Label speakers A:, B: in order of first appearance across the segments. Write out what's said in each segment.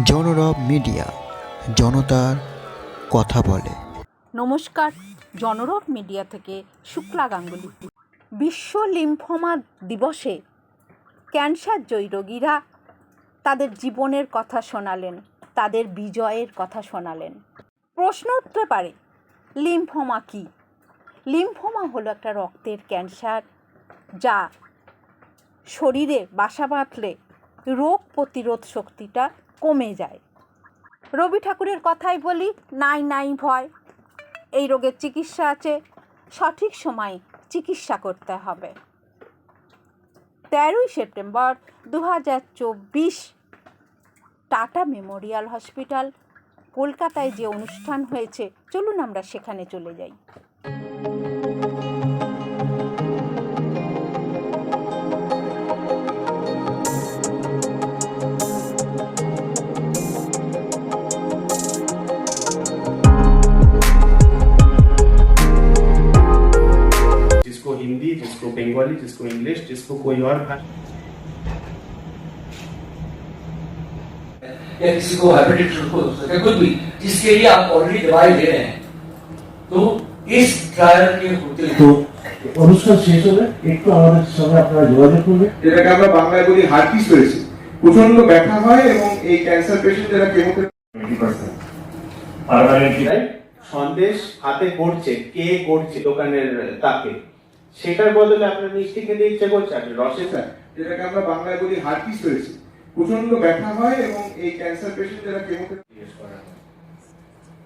A: জনরব media, জনতার কথা বলে।
B: নমস্কার, জনরব মিডিয়া থেকে শুক্লা গাঙ্গুলি। বিশ্ব লিম্ফোমা দিবসে ক্যান্সার জয়ী রোগীরা তাদের জীবনের কথা শোনালেন, তাদের বিজয়ের কথা শোনালেন। প্রশ্ন উঠতে পারে, লিম্ফোমা কী? লিম্ফোমা হলো একটা রক্তের ক্যান্সার যা শরীরে বাসা বাঁধলে রোগ প্রতিরোধ শক্তিটা কমে যায়। রবি ঠাকুরের কথাই বলি, নাই নাই ভয়। এই রোগের চিকিৎসা আছে, সঠিক সময়ে চিকিৎসা করতে হবে। তেরোই সেপ্টেম্বর দু হাজার চব্বিশ, টাটা মেমোরিয়াল হসপিটাল, কলকাতায় যে অনুষ্ঠান হয়েছে, চলুন আমরা সেখানে চলে যাই।
C: बंगाली जिसको इंग्लिश जिसको कोई और भाषा
D: या किसी को हेपेटाइटिस हो सकता है कुछ भी जिसके लिए आप ऑलरेडी दवाई ले रहे हैं तो इस ट्रायल के होते
E: তো
D: हुए
E: অনুষ্ঠান শেষ হলে একটু আমাদের সঙ্গে আপনারা যোগাযোগ করবেন
F: যেটাকে আমরা বাংলায় বলি হার্টিস হয়েছে প্রচন্ড ব্যথা হয় এবং এই ক্যান্সার পেশেন্ট যারা কেমোথেরাপি
C: সন্দেশ হাতে করছে কে করছে দোকানের তাকে সেটার বদলে আপনার মিষ্টি খেতে ইচ্ছে করছে আপনি রসে
F: স্যার যেটাকে আমরা বাংলায় বলি হার্টিস হয়েছে প্রচন্ড ব্যথা হয় এবং এই ক্যান্সার পেশেন্ট যারা কেমোথেরাপি
C: জিজ্ঞেস করা হয়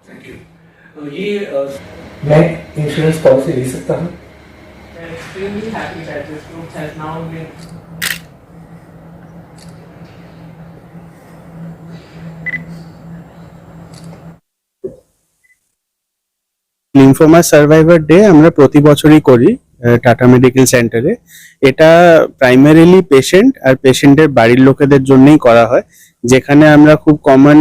D: थैंक यू तो ये अ,
E: मैं इंश्योरेंस पॉलिसी ले सकता हूँ
G: We're extremely happy that this group has now been
H: lymphoma survivor day আমরা প্রতি বছরই করি টাটা মেডিকেল সেন্টারে। এটা প্রাইমারিলি পেশেন্ট আর পেশেন্টের বাড়ির লোকেদের জন্যই করা হয়। যেখানে আমরা খুব কমন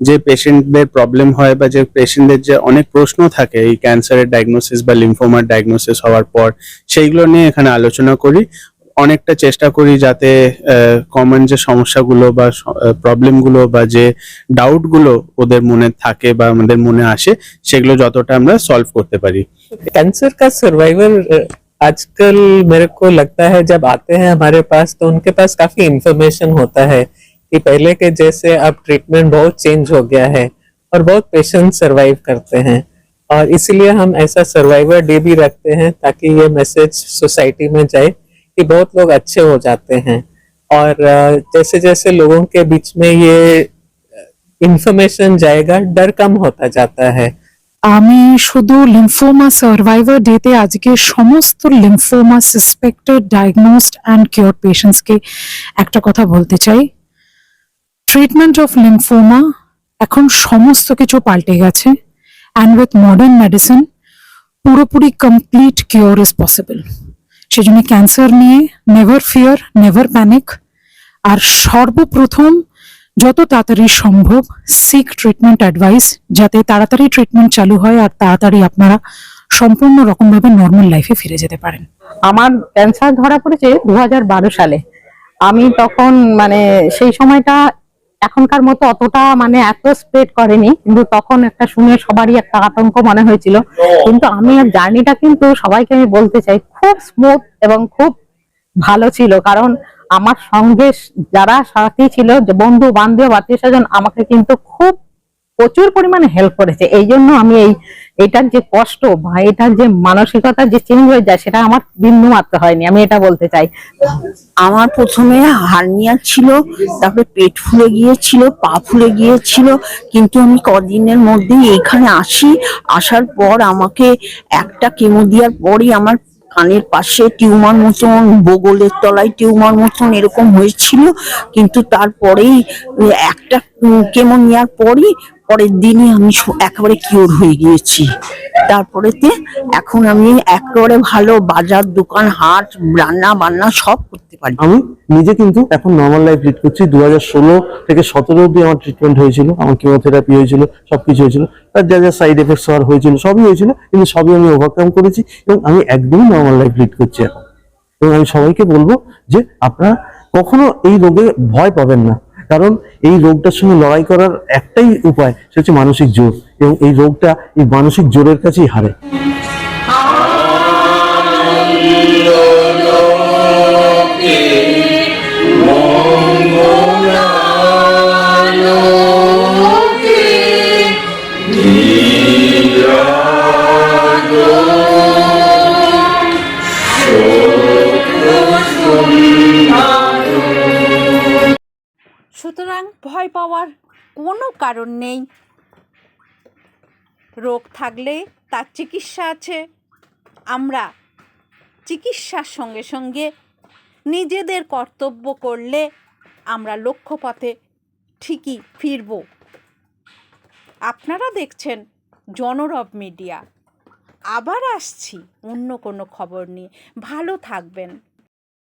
H: যে পেশেন্টদের প্রবলেম হয় বা যে পেশেন্টদের যে অনেক প্রশ্ন থাকে, এই ক্যান্সারের ডায়াগনোসিস বা লিম্ফোমার ডায়াগনোসিস হওয়ার পর, সেইগুলো নিয়ে এখানে আলোচনা করি। অনেকটা চেষ্টা করি যাতে কমন যে সমস্যাগুলো বা প্রবলেমগুলো বা যে ডাউটগুলো ওদের মনে থাকে বা আমাদের মনে আসে সেগুলো যতটা আমরা সলভ করতে পারি
G: कैंसर का सर्वाइवल आजकल मेरे को लगता है जब आते हैं हमारे पास तो उनके पास काफी इंफॉर्मेशन होता है कि पहले के जैसे अब ट्रीटमेंट बहुत चेंज हो गया है और बहुत पेशेंट सरवाइव करते हैं और इसलिए हम ऐसा सर्वाइवर डे भी रखते हैं ताकि ये मैसेज सोसाइटी में जाए कि बहुत लोग अच्छे हो जाते हैं और जैसे जैसे लोगों के बीच में ये इंफॉर्मेशन जाएगा डर कम होता जाता है
I: আমি শুধু লিম্ফোমা সার্ভাইভার ডেতে আজকে সমস্ত lymphoma suspected diagnosed and cure পেশেন্টসকে একটা কথা বলতে চাই ট্রিটমেন্ট অফ লিম্ফোমা এখন সমস্ত কিছু পাল্টে গেছে অ্যান্ড উইথ মডার্ন মেডিসিন পুরোপুরি কমপ্লিট কিওর ইজ পসিবল সেজন্য ক্যান্সার নিয়ে নেভার ফিয়ার নেভার প্যানিক আর সর্বপ্রথম যত তাড়াতাড়ি সম্ভব সিক ট্রিটমেন্ট অ্যাডভাইস যাতে তাড়াতাড়ি ট্রিটমেন্ট চালু হয় আর তাড়াতাড়ি আপনারা সম্পূর্ণ রকমভাবে নর্মাল লাইফে ফিরে যেতে পারেন।
J: আমার ক্যান্সার ধরা পড়েছে দু হাজার বারো সালে। আমি তখন মানে সেই সময়টা এখনকার মতো অতটা মানে এত স্প্রেড করেনি, কিন্তু তখন একটা শুনে সবারই একটা আতঙ্ক মনে হয়েছিল। কিন্তু আমি জার্নিটা কিন্তু সবাইকে আমি বলতে চাই, খুব স্মুথ এবং খুব ভালো ছিল। কারণ আমার সঙ্গে যারা সাথী ছিল, বন্ধু, বান্ধব আত্মীয় স্বজন আমাকে কিন্তু খুব প্রচুর পরিমাণে হেল্প করেছে। এই জন্য আমি এই, এটার যে কষ্ট বা এটার যে মানসিকতা যে চেঞ্জ হয়ে যায়, সেটা আমার বিন্দু মাত্র হয়নি। আমি এটা বলতে চাই।
K: আমার প্রথমে হার্নিয়া ছিল, তারপরে পেট ফুলে গিয়েছিল, পা ফুলে গিয়েছিল, কিন্তু আমি কদিনের মধ্যেই এখানে আসি। আসার পর আমাকে একটা কেমো দেওয়ার পরই আমার কানের পাশে টিউমার মতন, বগলের তলায় টিউমার মতন এরকম হয়েছিল। কিন্তু তারপরেই একটা কেমো নেওয়ার পরই পরের দিনই আমি একেবারে কিওর হয়ে গিয়েছি। তারপরেতে এখন আমি একেবারে ভালো বাজার দোকান, হাট, রান্না বান্না সব করতে পারি।
E: আমি নিজে কিন্তু এখন নর্মাল লাইফ লিড করছি। দু হাজার ষোলো থেকে সতেরো অব্দি আমার ট্রিটমেন্ট হয়েছিল, আমার কেমোথেরাপি হয়েছিল সব কিছু হয়েছিল। তার যা যা সাইড এফেক্টস হওয়ার হয়েছিল, সবই হয়েছিল, কিন্তু সবই আমি ওভারকাম করেছি এবং আমি একদমই নর্মাল লাইফ লিড করছি এখন। এবং আমি সবাইকে বলব যে আপনারা কখনো এই রোগে ভয় পাবেন না। কারণ এই রোগটার সঙ্গে লড়াই করার একটাই উপায়, সেটা হচ্ছে মানসিক জোর। এবং এই রোগটা এই মানসিক জোরের কাছেই হারে।
B: ভয় পাওয়ার কোনো কারণ নেই। রোগ থাকলে তার চিকিৎসা আছে। আমরা চিকিৎসার সঙ্গে সঙ্গে নিজেদের কর্তব্য করলে আমরা লক্ষ্যপথে ঠিকই ফিরব। আপনারা দেখছেন জনরব মিডিয়া। আবার আসছি অন্য কোনো খবর নিয়ে। ভালো থাকবেন।